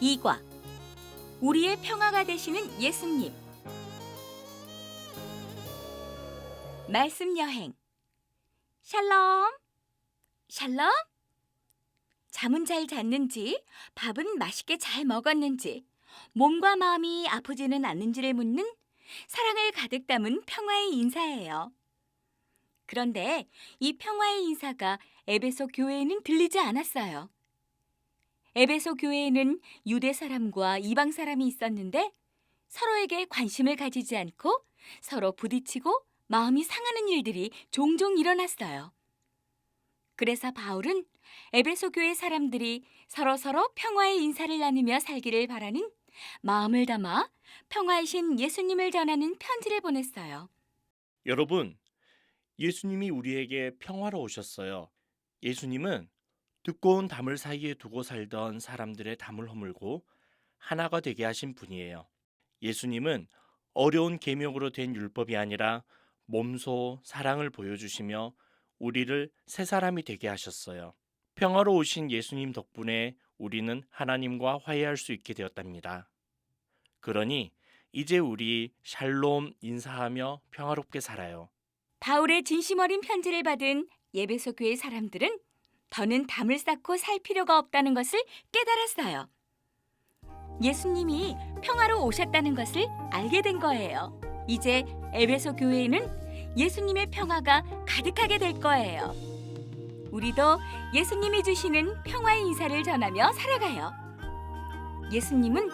2과. 우리의 평화가 되시는 예수님. 말씀 여행. 샬롬. 샬롬? 잠은 잘 잤는지 밥은 맛있게 잘 먹었는지 몸과 마음이 아프지는 않는지를 묻는 사랑을 가득 담은 평화의 인사예요. 그런데 이 평화의 인사가 에베소 교회에는 들리지 않았어요. 에베소 교회에는 유대 사람과 이방 사람이 있었는데 서로에게 관심을 가지지 않고 서로 부딪히고 마음이 상하는 일들이 종종 일어났어요. 그래서 바울은 에베소 교회 사람들이 서로서로 평화의 인사를 나누며 살기를 바라는 마음을 담아 평화이신 예수님을 전하는 편지를 보냈어요. 여러분, 예수님이 우리에게 평화로 오셨어요. 예수님은 두꺼운 담을 사이에 두고 살던 사람들의 담을 허물고 하나가 되게 하신 분이에요. 예수님은 어려운 계명으로 된 율법이 아니라 몸소 사랑을 보여주시며 우리를 새 사람이 되게 하셨어요. 평화로 오신 예수님 덕분에 우리는 하나님과 화해할 수 있게 되었답니다. 그러니 이제 우리 샬롬 인사하며 평화롭게 살아요. 바울의 진심 어린 편지를 받은 예배소 교회 사람들은 더는 담을 쌓고 살 필요가 없다는 것을 깨달았어요. 예수님이 평화로 오셨다는 것을 알게 된 거예요. 이제 에베소 교회에는 예수님의 평화가 가득하게 될 거예요. 우리도 예수님이 주시는 평화의 인사를 전하며 살아가요. 예수님은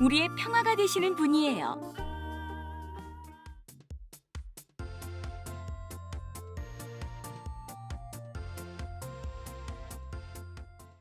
우리의 평화가 되시는 분이에요.